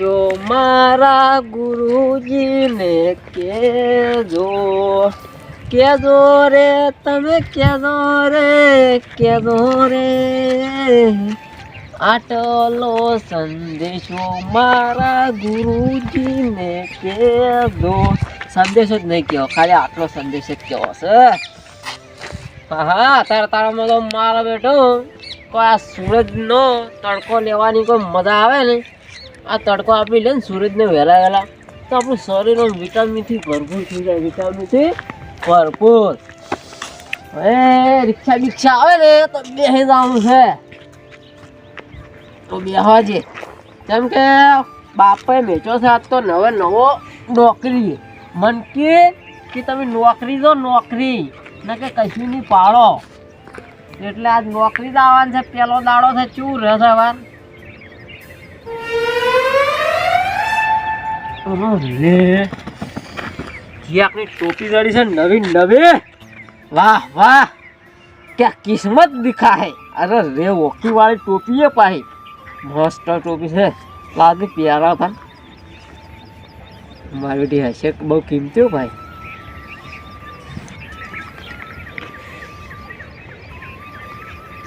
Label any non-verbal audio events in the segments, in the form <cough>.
સંદેશો મારા ગુરુજીને કેજો કેજો રે, તમે કેજો રે કેજો રે. આટલો સંદેશો મારા ગુરુજીને કેજો સંદેશો જ નહીં કહો ખાલી આટલો સંદેશ જ કહો છે હા તારા તારામાં તો મારો બેટો કોઈ આ સૂરજનો તડકો લેવાની કોઈ મજા આવે ને? આ તડકો આપી લે ને સૂરજને વહેલા વહેલા. તો આપણું શરીર વિટામિનથી ભરપૂર થઈ જાય. વિટામિનથી ભરપૂર. હવે રિક્ષા બિક્ષા આવે ને તો બેસી જવાનું છે. તો બેહવા જે કેમ કે બાપે મેચો છે આજ તો નવે નવો નોકરી. મન કે તમે નોકરી દો નોકરી. ને કે કશું નહીં પાડો. એટલે આજ નોકરી જ આવવાની છે. પેલો દાડો છે ચૂ રહેશે વાર રે જે, આપણી ટોપી જડી છે નવી નવી. વાહ વાહ. ક્યાં કિસ્મત દિખા હે અરે, રે ઓકી વાળી ટોપી એ પાહી. મસ્ત ટોપી છે. લાદી પ્યારા હતા મારી બેટી હશે બહુ કિંમતી હો ભાઈ.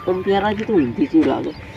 પણ પ્યારા છે તો ઊંધી ચી લાગે?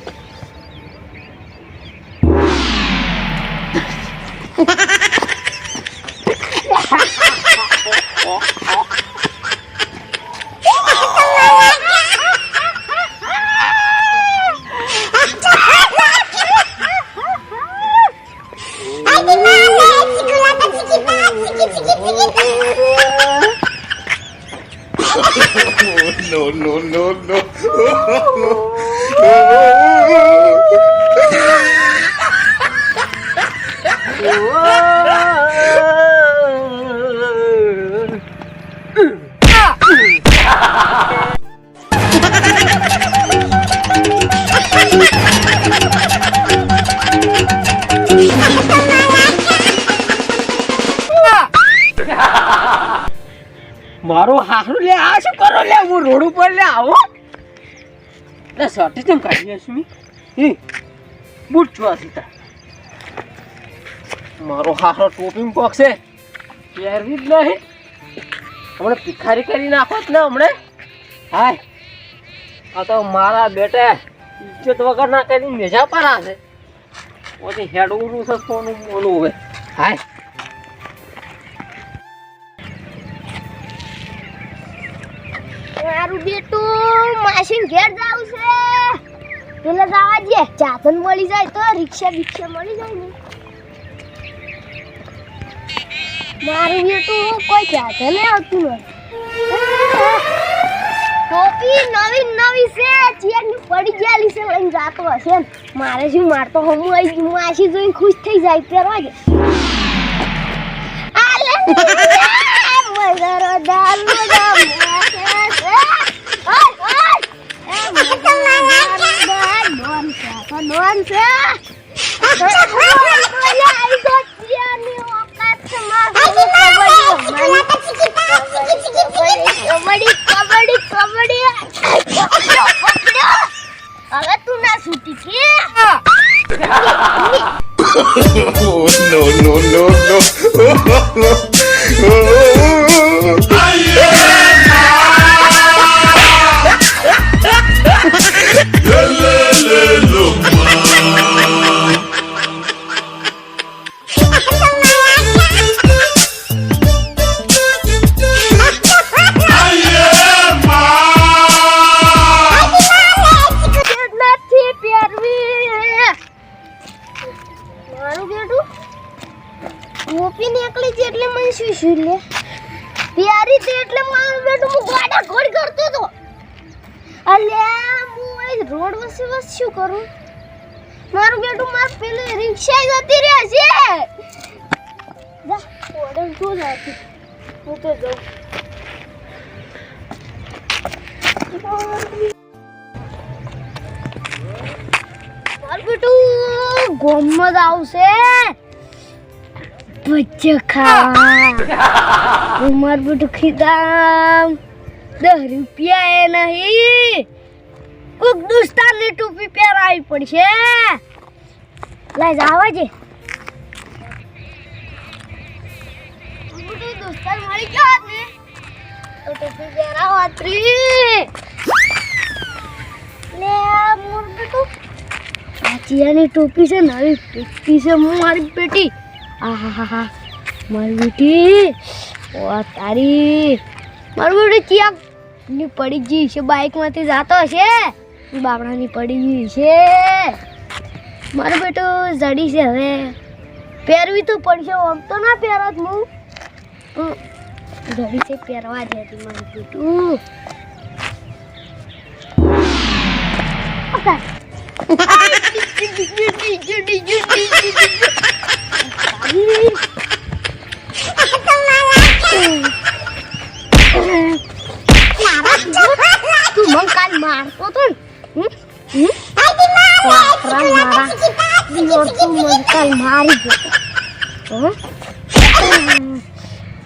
મારું હારું લે, આ શું કરો લે? હું રોડ ઉપર લે આવો. લે સર્ટી કેમ કાઢી છું બુટ બૂટ છો સીતા મારો હારો ટોપિંગ બોક્સ છે. પહેરવી જ નહીં. હમણાં ભિખારી કરી નાખો ને હમણે. હાય. આ તો મારા બેટે ઇજ્જત વગર ના કરી મેજા પર છે પછી હેડવું છે સોનું બોલું હવે. હાય. મારું બેટું, માસીન ઘેર જાવ છે. એટલે જવા દે ચાતન મળી જાય તો રિક્ષા બિક્ષા મળી જાય ને. મારું તો કોઈ જાતે નહીં આવતું નથી. ટોપી નવી નવી છે ચેન પડી ગયેલી છે, લઈને જાતો હશે. મારે શું મારતો હમું આવી માસી જોઈને ખુશ થઈ જાય પહેરવા મજા ડોન છે. કબડ્ડી કબડ્ડી કબડ્ડી. હવે તું ના છૂટી કે <laughs> Oh, no, no, no, no. <laughs> જાતી હું તો જાઉં. ગોમમાં આવશે. બચ્ચે ખા. મારું બેટું ખીદામ. દસ રૂપિયા એ નહીં. કોક દોસ્તારની ટોપી પહેરાવી પડશે. લાઈ જવા જે દોસ્તાર મળી ગયો ને તો ટોપી પહેરા હોત લે આ મોર બેટું ચાચીયાની ટોપી છે નવી પેટી છે હું મારી પેટી આહાહા મારી બેટી ઓ તારી મારું બેટી ચિયા ની પડી ગઈ છે બાઇકમાંથી જાતો હશે બાપડાની પડી ગઈ છે મારું બેટું જડી છે હવે પહેરવી તો પડશે આમ તો ના પહેરત હું હમ, જડી છે પહેરવા જ હતી મારું બેટું તું મને કાલ મારતો તો ને હમ? હમ? વાપરા મારા દિયોર તું મને કાલ મારી ગયો હમ?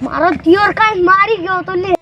મારો દિયોર કાઈ મારી ગયો તો લે.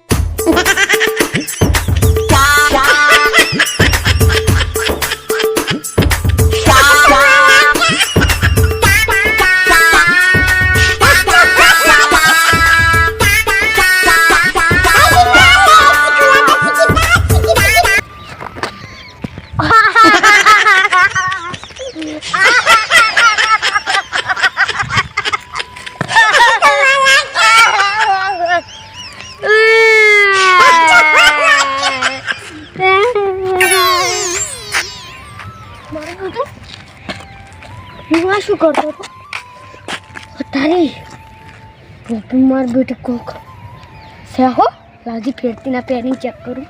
માર બેટી કોક છે હો લાગી ફેરતી ના પેરિંગ ચેક કરું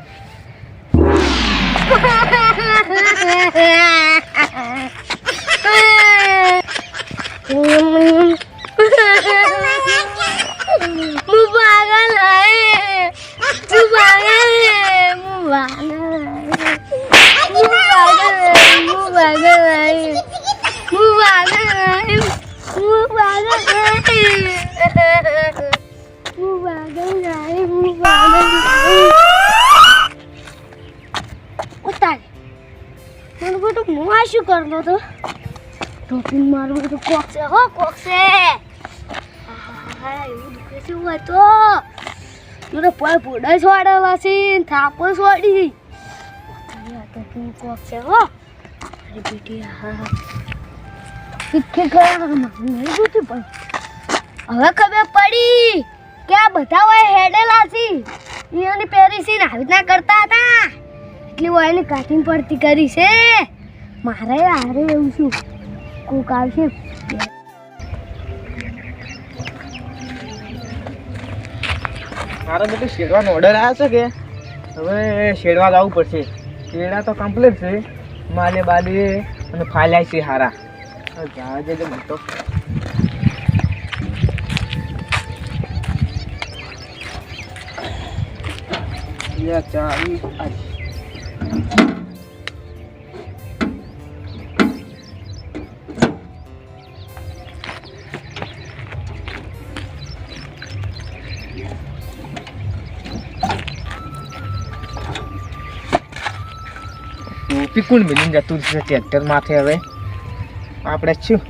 મારું બેટું હું આ શું કરતો તો ટોપી મારું તો કોક છે હો કોક છે આહાહા, એવું દુખે છે હું તો. મારો પાય પોડા છોડેલા છે થાપો છોડી કોક છે હો. અરે બેટી હા પણ હવે ખબર પડી કે બધા હોય હેડેલા છે. એની પહેરી છે આવી રીતના કરતા હતા. એટલી હોય એની કાઠીન પડતી કરી છે. મારે હારે એવું છું. કોક આવશે. મારો બધું શેડવાનો ઓર્ડર આવ્યો છે કે? હવે શેડવા લાવવું પડશે. શેડા તો કમ્પ્લીટ છે. માલે બાલે અને ફાલ્યા છે હારા. મને તો ચાવી આ ટોપી કોણ મિલીને જતું છે ટ્રેક્ટર માથે હવે. આપણે શું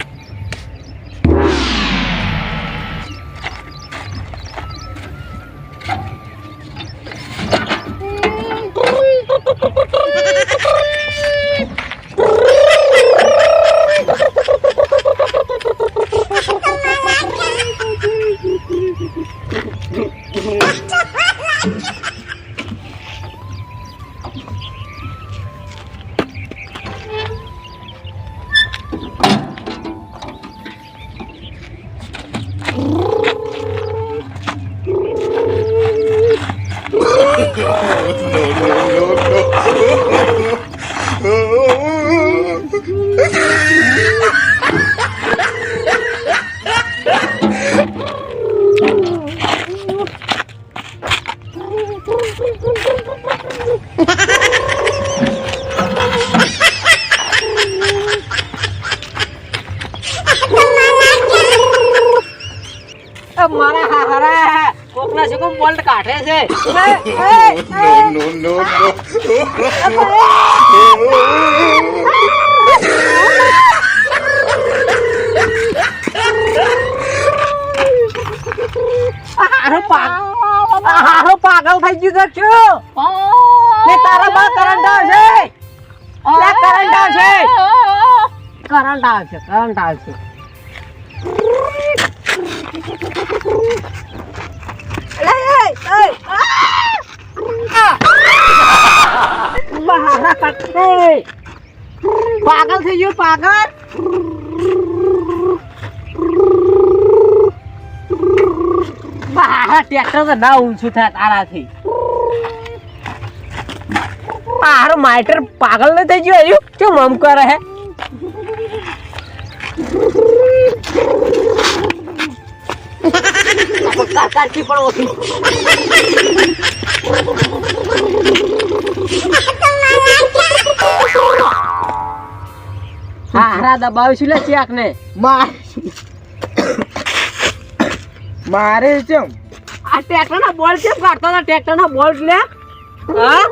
મારા હારા કોકના કોક બોલ્ટ કાઢે છે. no, no, no, no. આહારો પાગલ થઈ ગયું છે ને તારા બા કરંટ આવશે લે કરંટ આવશે કરંટ આવશે કરંટ આવશે અલે એ એ પાગલ થઈ ગયો પાગલ. મારા ટ્રેક્ટર તો ના ઊંચું થાય તારાથી મારો માઇટર પાગલ ન થઈ ગયો એયું કેમ આમ કરે હે પણ ઓછી હારા દબાવીશું લે ચેક ને. મારે. ચમ આ ટ્રેક્ટર ના બોલ કેમ કાઢતો હતો? ટ્રેક્ટર ના બોલ લે. હા?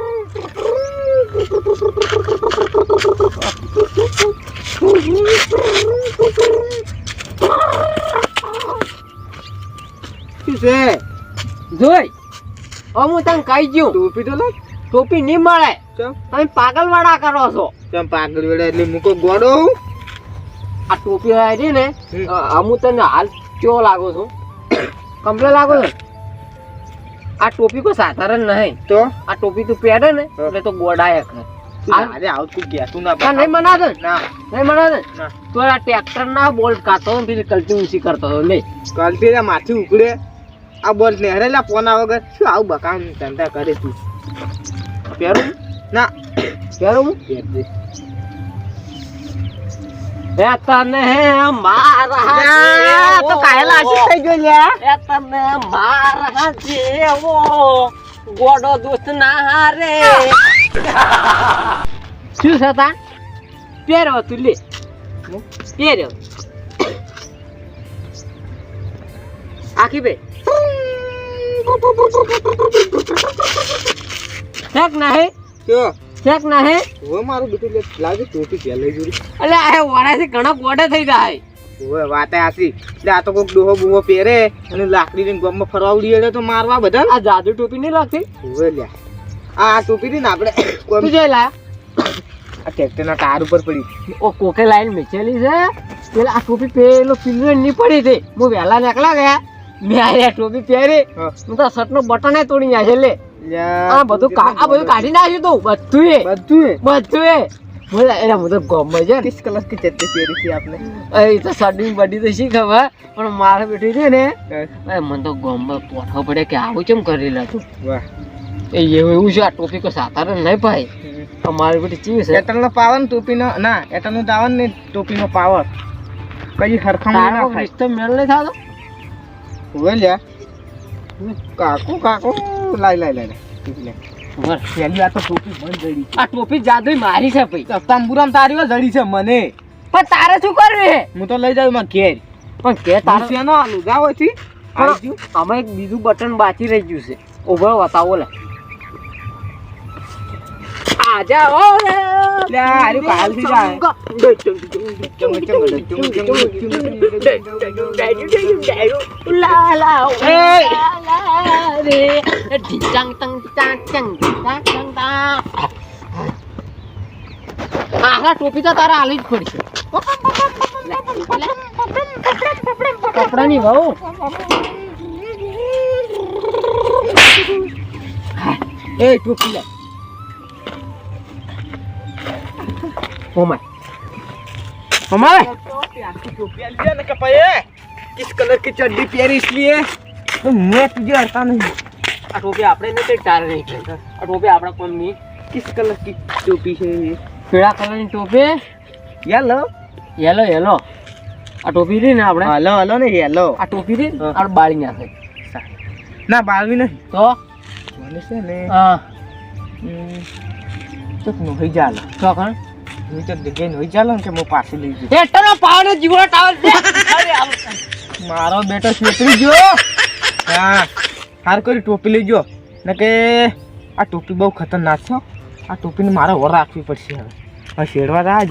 શું છે? જોઈ. હું તને કહી ગયું ટોપી તો લાગ ટોપી નહીં મળે. તમે પાગલ વાળા કરો છો. ચમ પાગલ વેડા એટલે મૂકો ગોડો આ ટોપી આવી ને હમ. તને હાલ ચો લાગો છું? કમ્પ્લેટ લાગો છો? આ ટોપી કોઈ સાધારણ નહીં. તો? આ ટોપી તું પહેરે ને એટલે તો ગોડાય ખર. આ- અરે આવું ગયા ગેતું ના નહીં મના દે ના. નહીં મના દે તો આ ટ્રેક્ટર ના બોલ્ટ કાતો ને પેલી કલટી ઊંચી કરતો હતો લે કલ્ટી માથી ઉકળે. આ બોલ્ટ નેહરેલા પોના વગર શું આવું બકામ ધંધા કરે તું? પહેરું? ના. પહેરું હું તને મારા તો કાયલા થઈ ગયો લ્યા તને મારા જેવો. ગોડો દોસ્ત ના હારે શું થતા પહેરો તું લે. પહેર્યો. આખી બે. શેક ના હે કયો શેક ના હે? હવે મારું બીટું લે લાગે ટોપી પહેલે જોડી. એટલે આ વાળાથી ઘણા ગોડે થઈ જાય. હવે વાતે આસી એટલે આ તો કોઈક ડોહો બુહો પહેરે અને લાકડી લઈને ગમમાં ફરવા ઉડી એટલે તો મારવા બધા આ જાદુ ટોપી નહીં લાગતી? હવે લ્યા આ ટોપી થી ને આપણે <coughs> તું જોઈ લાયા આ ટ્રેક્ટરના ટાયર ઉપર પડી. ઓ કોકે લાઈન મેચેલી છે. પેલા આ ટોપી પેલો પિલ્લો ની પડી હતી. હું વહેલા નીકળા ગયા. મેં આ ટોપી પહેરી. હા. તો શર્ટ નો બટન તોડી નાખે લે. આ બધું આ બધું કાઢી નાખ્યું તું બધું બધું બધું એના હું તો ગમે આપણે એ તો સડી બડી તો ખબર? પણ મારે બેઠી છે ને. મને તો ગમે. પોઠો પડે કે આવું ચેમ કરેલા તું એ એવું છે. આ ટોપી કોઈ સાતારે નહીં ભાઈ. અમારી બેટી ચીવી છે. પાવર ટોપીનો ના એટરનો દાવન ને ટોપીનો પાવર. કઈ હરખામણી મેળ નહીં થતો? હોય લ્યા. કાકો કાકો. લાય લાય લાય પહેલી તો ટોપી મન જડી. આ ટોપી જાદુ મારી છે ભાઈ. તંબુરામ તારી જડી છે મને. પણ તારે શું કરવું છે? હું તો લઈ જાઉં માં ઘેર. પણ કે તારે તારો આ આવી ગયું. એક બીજું બટન બાકી રહી ગયું છે. ઊભો બતાવો લે આજા ઓ રે હારું કાલથી જાય. આખા ટોપી તો તારે આલી જ પડશે કપડાની ભાવ એ ટોપી લે ઓમાય ઓમાય किस कलर की चड्डी पहनी इसलिए तो मैं तुझे हरता नहीं આ ટોપી આપણે નહીં તે તારે નહીં કરતા. આ ટોપી આપણા કોમની किस कलर की टोपी है ये પીળા કલરની ટોપી येलो યેલો યેલો આ ટોપી રહી ને આપણે हेलो हेलो ने येलो આ ટોપી રહી હા. આ બાળી નાખે ના બાળવી નહીં તો મને છે ને હા હમ, ચોક નોહી ચાલો ચોકણ હું તો જગ્યાએ નોહી ચાલો ને કે હું પાછી લઈ જઉં હેઠળનો પાવનો જીવો ટાવર. મારો બેટો છેતરી ગયો. હા હાર કરી ટોપી લઈ ગયો. ને કે આ ટોપી બહુ ખતરનાક છે આ ટોપીને મારે ઓર રાખવી પડશે હવે. હવે શેડવા આજ